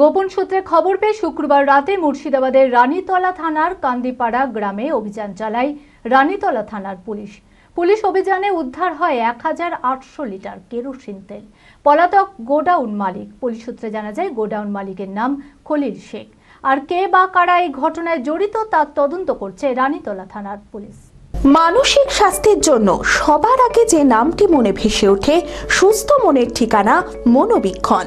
গোপন সূত্রে খবর পেয়ে শুক্রবার রাতে মুর্শিদাবাদের রানীতলা থানার কান্দিপাড়া গ্রামে অভিযান চালায় রানীতলা থানার পুলিশ। পুলিশ অভিযানে উদ্ধার হয় এক হাজার আটশো লিটার কেরোসিন তেল। পলাতক গোডাউন মালিক। পুলিশ সূত্রে জানা যায়, গোডাউন মালিকের নাম খলিল শেখ। আর কে বা কারা এই ঘটনায় জড়িত তার তদন্ত করছে রানীতলা থানার পুলিশ। মানসিক স্বাস্থ্যের জন্য সবার আগে যে নামটি মনে ভেসে ওঠে, সুস্থ মনের ঠিকানা মনোবীক্ষণ।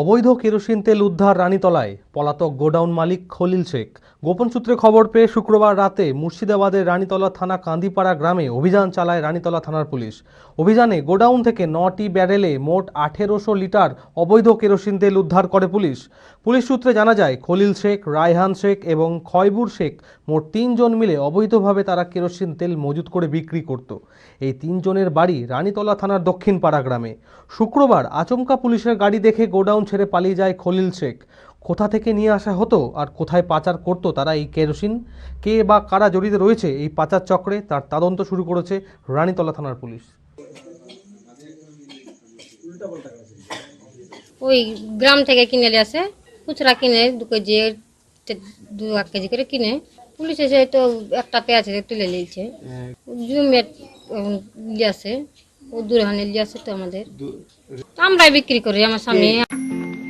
অবৈধ কেরোসিন তেল উদ্ধার রানীতলায়। পলাতক গোডাউন মালিক খলিল শেখ। গোপন সূত্রে খবর পেয়ে শুক্রবার রাতে মুর্শিদাবাদের রানীতলা থানা কান্দিপাড়া গ্রামে অভিযান চালায় রানীতলা থানার পুলিশ। অভিযানে গোডাউন থেকে নটি ব্যারেলে মোট আঠেরোশো লিটার অবৈধ কেরোসিন তেল উদ্ধার করে পুলিশ। পুলিশ সূত্রে জানা যায়, খলিল শেখ, রায়হান শেখ এবং খয়বুর শেখ মোট তিনজন মিলে অবৈধভাবে তারা কেরোসিন তেল মজুত করে বিক্রি করত। এই তিনজনের বাড়ি রানীতলা থানার দক্ষিণ পাড়া গ্রামে। শুক্রবার আচমকা পুলিশের গাড়ি দেখে গোডাউন ছেড়ে পালিয়ে যায় খলিল শেখ। কোথা থেকে নিয়ে আসা হতো আর কোথায় পাচার করতো তারা এই কেরোসিন? কে বা কারা জড়িত রয়েছে এই পাচার চক্রে? তার তদন্ত শুরু করেছে রানীতলা থানার পুলিশ। ওই গ্রাম থেকে কিনে নিয়ে আসে খুচরা কিনে দু কেজি দু এক কেজি করে কিনে। পুলিশ এসে তো একটা পেঁয়াজ তুলে নিয়েছে। জুমেট নিয়ে আসে। ও দূরে হানে আছে তো আমাদের। আমরাই বিক্রি করি আমার স্বামী।